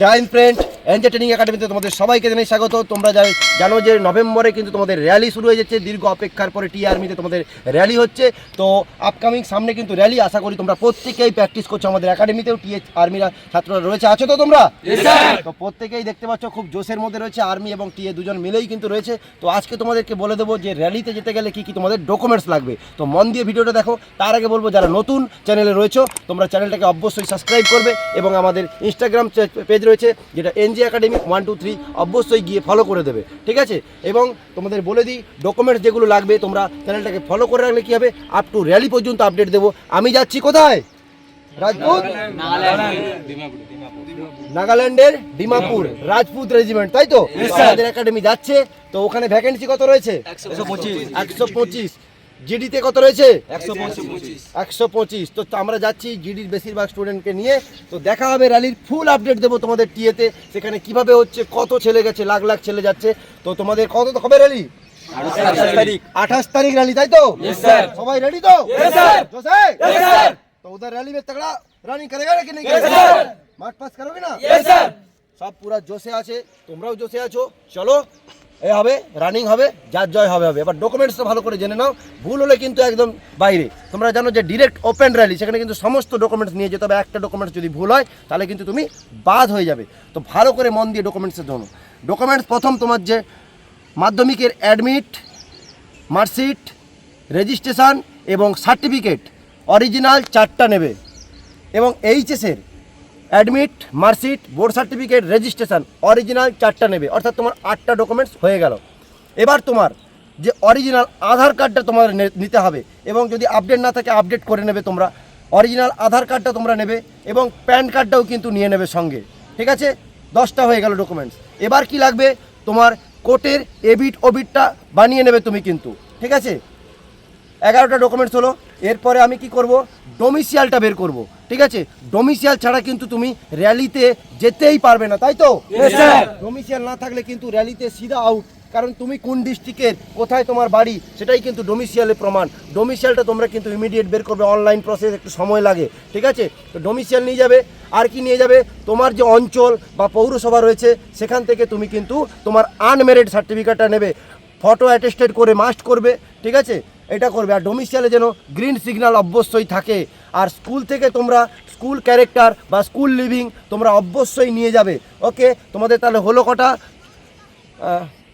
Join friend NJ training একাডেমিতে তোমাদের সবাইকে জানাই স্বাগত। তোমরা যা- জানো যে নভেম্বরে কিন্তু তোমাদের র্যালি শুরু হয়ে যাচ্ছে। দীর্ঘ অপেক্ষার পরে টি আর্মিতে তোমাদের র্যালি হচ্ছে। তো আপকামিং সামনে কিন্তু র্যালি আশা করি তোমরা প্রত্যেকেই প্র্যাকটিস করছ আমাদের একাডেমিতেও টি আর্মিরা ছাত্ররা রয়েছে। আছো তো তোমরা? তো প্রত্যেকেই দেখতে পাচ্ছ খুব জোশের মধ্যে রয়েছে আর্মি এবং টিএ দুজন মিলেই কিন্তু রয়েছে। তো আজকে তোমাদেরকে বলে দেবো যে র্যালিতে যেতে গেলে কি কি তোমাদের ডকুমেন্টস লাগবে। তো মন দিয়ে ভিডিওটা দেখো। তার আগে বলব যারা নতুন চ্যানেলে রয়েছে তোমরা চ্যানেলটাকে অবশ্যই সাবস্ক্রাইব করবে এবং আমাদের ইনস্টাগ্রাম পেজ রয়েছে যেটা NG academy one two three অবশ্যই গিয়ে ফলো করে দেবে ঠিক আছে? এবং তোমাদের বলে দিই ডকুমেন্টস যেগুলো লাগবে তোমরা চ্যানেলটাকে ফলো করে রাখলে কী হবে? আপ টু র্যালি পর্যন্ত আপডেট দেবো। আমি যাচ্ছি কোথায়? রাজপুত? নাগাল্যান্ডের ডিমাপুর রাজপুত রেজিমেন্ট তাই তো? আমাদের একাডেমি যাচ্ছে তো ওখানে ভ্যাকেন্সি কত রয়েছে? একশো পঁচিশ। জিডিতে কত রয়েছে? একশো পঁচিশ। তো আমরা যাচ্ছি জিডির বেশিরভাগ স্টুডেন্টকে নিয়ে। তো দেখা হবে র্যালির ফুল আপডেট দেবো তোমাদের টিএতে সেখানে কীভাবে হচ্ছে কত ছেলে গেছে লাখ লাখ ছেলে যাচ্ছে। তো তোমাদের কত হবে র্যালি আঠাশ তারিখ। র্যালি তাই তো? সবাই রেডি তো? তো উধার র্যালি মে তগড়া রানিং করেগা নাকি নাকি মাঠ পাস করোগে না? সব পুরা জোশে আছে তোমরাও জোশে আছো। চলো। এ হবে রানিং হবে, যার জয় হবে হবে। এবার ডকুমেন্টসটা ভালো করে জেনে নাও, ভুল হলে কিন্তু একদম বাইরে। তোমরা জানো যে ডিরেক্ট ওপেন র্যালি সেখানে কিন্তু সমস্ত ডকুমেন্টস নিয়ে যেতে হবে। একটা ডকুমেন্টস যদি ভুল হয়, তাহলে কিন্তু তুমি বাদ হয়ে যাবে। তো ভালো করে মন দিয়ে ডকুমেন্টসের জন্য ডকুমেন্টস প্রথম তোমার যে মাধ্যমিকের অ্যাডমিট মার্কশিট রেজিস্ট্রেশন এবং সার্টিফিকেট অরিজিনাল চারটা নেবে। এবং এইচএসের admit, marksheet, board certificate, registration, original চারটা নেবে। অর্থাৎ তোমার আটটা ডকুমেন্টস হয়ে গেল। এবার তোমার যে অরিজিনাল আধার কার্ডটা তোমার নিতে হবে এবং যদি আপডেট না থাকে আপডেট করে নেবে তোমরা। অরিজিনাল আধার কার্ডটা তোমরা নেবে এবং প্যান কার্ডটাও কিন্তু নিয়ে নেবে সঙ্গে। ঠিক আছে? দশটা হয়ে গেল ডকুমেন্টস এবার কি লাগবে? তোমার কোর্টের এবিট ওবিটটা বানিয়ে নেবে তুমি কিন্তু। ঠিক আছে? এগারোটা ডকুমেন্টস হলো। এরপরে আমি কি করব? ডোমিসিয়ালটা বের করব। ঠিক আছে? ডোমিসিয়াল ছাড়া কিন্তু তুমি র্যালিতে যেতেই পারবে না তাই তো? ডোমিসিয়াল না থাকলে কিন্তু র্যালিতে সিধা আউট কারণ তুমি কোন ডিস্ট্রিক্টের কোথায় তোমার বাড়ি সেটাই কিন্তু ডোমিসিয়ালের প্রমাণ। ডোমিসিয়ালটা তোমরা কিন্তু ইমিডিয়েট বের করবে অনলাইন প্রসেস একটু সময় লাগে ঠিক আছে? তো ডোমিসিয়াল নিয়ে যাবে আর কি নিয়ে যাবে? তোমার যে অঞ্চল বা পৌরসভা রয়েছে সেখান থেকে তুমি কিন্তু তোমার আনমেরিড সার্টিফিকেটটা নেবে। ফটো অ্যাটেস্টেড করে মাস্ট করবে ঠিক আছে? এটা করবে। আর ডোমিসিয়ালে যেন গ্রিন সিগন্যাল অবশ্যই থাকে। আর স্কুল থেকে তোমরা স্কুল ক্যারেক্টার বা স্কুল লিভিং তোমরা অবশ্যই নিয়ে যাবে। ওকে? তোমাদের তাহলে হলো কটা?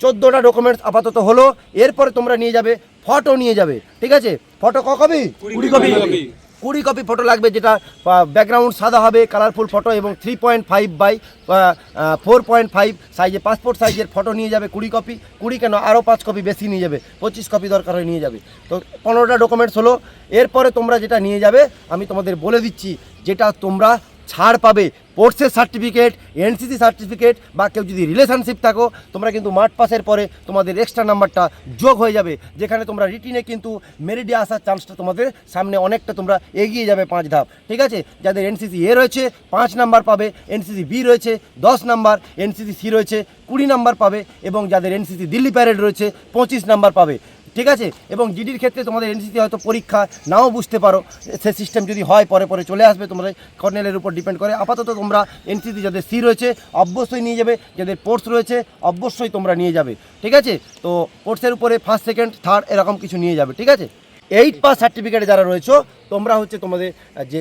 চোদ্দোটা ডকুমেন্টস আপাতত হলো। এরপরে তোমরা নিয়ে যাবে ফটো নিয়ে যাবে। ঠিক আছে? ফটো ক কপি। কুড়ি কপি। কুড়ি কপি ফটো লাগবে যেটা ব্যাকগ্রাউন্ড সাদা হবে কালারফুল ফটো এবং three point five by four point five সাইজে পাসপোর্ট সাইজের ফটো নিয়ে যাবে কুড়ি কপি কুড়ি কেন? আরও পাঁচ কপি বেশি নিয়ে যাবে। পঁচিশ কপি দরকার হয়ে নিয়ে যাবে। তো পনেরোটা ডকুমেন্টস হলো। এরপরে তোমরা যেটা নিয়ে যাবে, আমি তোমাদের বলে দিচ্ছি, যেটা তোমরা ছাড় পাবে। স্পোর্টসের সার্টিফিকেট এনসিসি সার্টিফিকেট বা কেউ যদি রিলেশনশিপ থাকো, তোমরা কিন্তু মাঠ পাসের পরে তোমাদের এক্সট্রা নাম্বারটা যোগ হয়ে যাবে, যেখানে তোমরা রিটিনে কিন্তু মেরিটে আসার চান্সটা তোমাদের সামনে অনেকটা তোমরা এগিয়ে যাবে পাঁচ ধাপ। ঠিক আছে? যাদের এনসিসি এ রয়েছে, পাঁচ নাম্বার পাবে এনসিসি বি রয়েছে, দশ নাম্বার এনসিসি সি রয়েছে, কুড়ি নাম্বার পাবে, এবং যাদের এনসিসি দিল্লি প্যারেড রয়েছে, পঁচিশ নাম্বার পাবে। ঠিক আছে? এবং জিডির ক্ষেত্রে তোমাদের এনসিসি হয়তো পরীক্ষা, নাও বুঝতে পারো। সে সিস্টেম যদি হয়, পরে পরে চলে আসবে তোমাদের কর্নেলের উপর ডিপেন্ড করে। আপাতত তোমরা এনসিসি যাদের সি রয়েছে, অবশ্যই নিয়ে যাবে। যাদের পোর্টস রয়েছে, অবশ্যই তোমরা নিয়ে যাবে। ঠিক আছে? তো পোর্টসের উপরে ফার্স্ট সেকেন্ড থার্ড এরকম কিছু নিয়ে যাবে। ঠিক আছে? এইট পাস সার্টিফিকেটে যারা রয়েছে, তোমরা হচ্ছে তোমাদের যে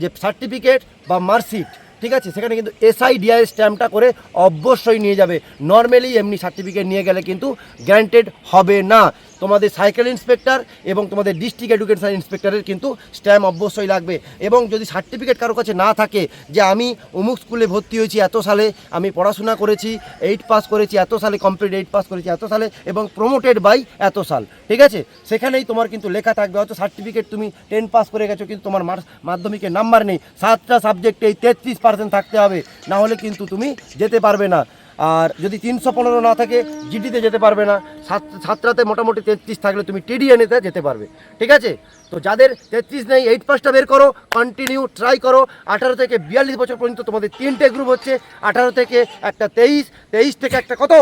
যে সার্টিফিকেট বা মার্কশিট ঠিক আছে? সেখানে কিন্তু এসআই ডিআই স্ট্যাম্পটা করে অবশ্যই নিয়ে যাবে। নর্মালি এমনি সার্টিফিকেট নিয়ে গেলে কিন্তু গ্যারান্টেড হবে না। তোমাদের সাইকেল ইন্সপেক্টর এবং তোমাদের ডিস্ট্রিক্ট এডুকেশন ইন্সপেক্টরের কিন্তু স্ট্যাম্প অবশ্যই লাগবে। এবং যদি সার্টিফিকেট কারও কাছে না থাকে যে আমি অমুক স্কুলে ভর্তি হয়েছি এত সালে, আমি পড়াশোনা করেছি এইট পাস করেছি, এত সালে কমপ্লিট এইট পাস করেছি, এত সালে, এবং প্রমোটেড বাই এত সাল, ঠিক আছে? সেখানেই তোমার কিন্তু লেখা থাকবে হয়তো সার্টিফিকেট তুমি টেন পাস করে গেছো, কিন্তু তোমার মার- মাধ্যমিকের নাম্বার নেই। সাতটা সাবজেক্টে এই তেত্রিশ পার্সেন্ট থাকতে হবে না হলে কিন্তু তুমি যেতে পারবে না। আর যদি তিনশো পনেরো না থাকে, জিডিতে যেতে পারবে না। সাত সাতটাতে মোটামুটি তেত্রিশ থাকলে তুমি টিডিএনএতে যেতে পারবে। ঠিক আছে? তো যাদের তেত্রিশ নেই এইট পাসটা বের করো কন্টিনিউ ট্রাই করো। আঠারো থেকে বিয়াল্লিশ বছর পর্যন্ত তোমাদের তিনটে গ্রুপ হচ্ছে। আঠারো থেকে একটা তেইশ তেইশ থেকে একটা কত?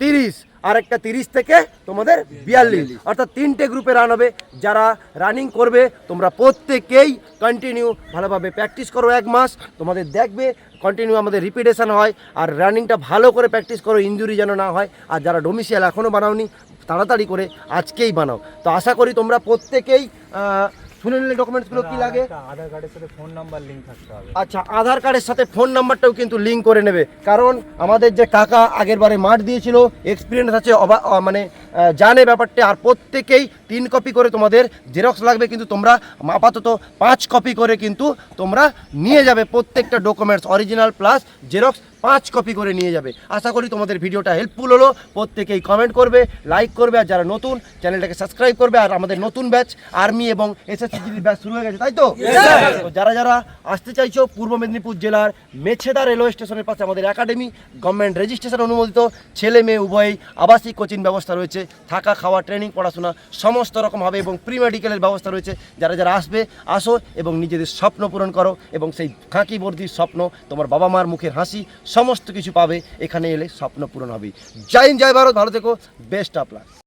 তিরিশ। আর একটা তিরিশ থেকে তোমাদের বিয়াল্লিশ। অর্থাৎ তিনটে গ্রুপে রান হবে। যারা রানিং করবে, তোমরা প্রত্যেকেই কন্টিনিউ ভালোভাবে প্র্যাকটিস করো এক মাস। তোমাদের দেখবে কন্টিনিউ আমাদের রিপিটেশন হয়। আর রানিংটা ভালো করে প্র্যাকটিস করো ইঞ্জুরি যেন না হয়। আর যারা ডোমিসিয়াল এখনও বানাওনি, তাড়াতাড়ি করে আজকেই বানাও। তো আশা করি তোমরা প্রত্যেকেই শুনে নিলে ডকুমেন্টসগুলো কী লাগে? আধার কার্ডের সাথে ফোন নাম্বার লিঙ্ক থাকতে হবে। আচ্ছা আধার কার্ডের সাথে ফোন নাম্বারটাও কিন্তু লিঙ্ক করে নেবে। কারণ আমাদের যে কাকা আগের বারে মাঠ দিয়েছিল এক্সপিরিয়েন্স আছে মানে জানে ব্যাপারটা। আর প্রত্যেকেই তিন কপি করে তোমাদের জেরক্স লাগবে কিন্তু তোমরা আপাতত পাঁচ কপি করে কিন্তু তোমরা নিয়ে যাবে প্রত্যেকটা ডকুমেন্টস অরিজিনাল প্লাস জেরক্স পাঁচ কপি করে নিয়ে যাবে। আশা করি তোমাদের ভিডিওটা হেল্পফুল হলো। প্রত্যেকেই কমেন্ট করবে লাইক করবে আর যারা নতুন চ্যানেলটাকে সাবস্ক্রাইব করবে আর আমাদের নতুন ব্যাচ আর্মি এবং এসএসসি ব্যাচ শুরু হয়ে গেছে তাই তো? তো যারা যারা আসতে চাইছো পূর্ব মেদিনীপুর জেলার মেছেদা রেলওয়ে স্টেশনের পাশে আমাদের একাডেমি গভর্নমেন্ট রেজিস্ট্রেশন অনুমোদিত ছেলে মেয়ে উভয়ই আবাসিক কোচিং ব্যবস্থা রয়েছে থাকা খাওয়া ট্রেনিং পড়াশোনা সমস্ত রকম হবে এবং প্রি মেডিকেলের ব্যবস্থা রয়েছে। যারা যারা আসবে আসো এবং নিজেদের স্বপ্ন পূরণ করো এবং সেই খাঁকি বর্দির স্বপ্ন তোমার বাবা মার মুখের হাসি সমস্ত কিছু পাবে। এখানে এলে স্বপ্ন পূরণ হবে। জয় হিন্দ, জয় ভারত। ভালো থেকো। Best of luck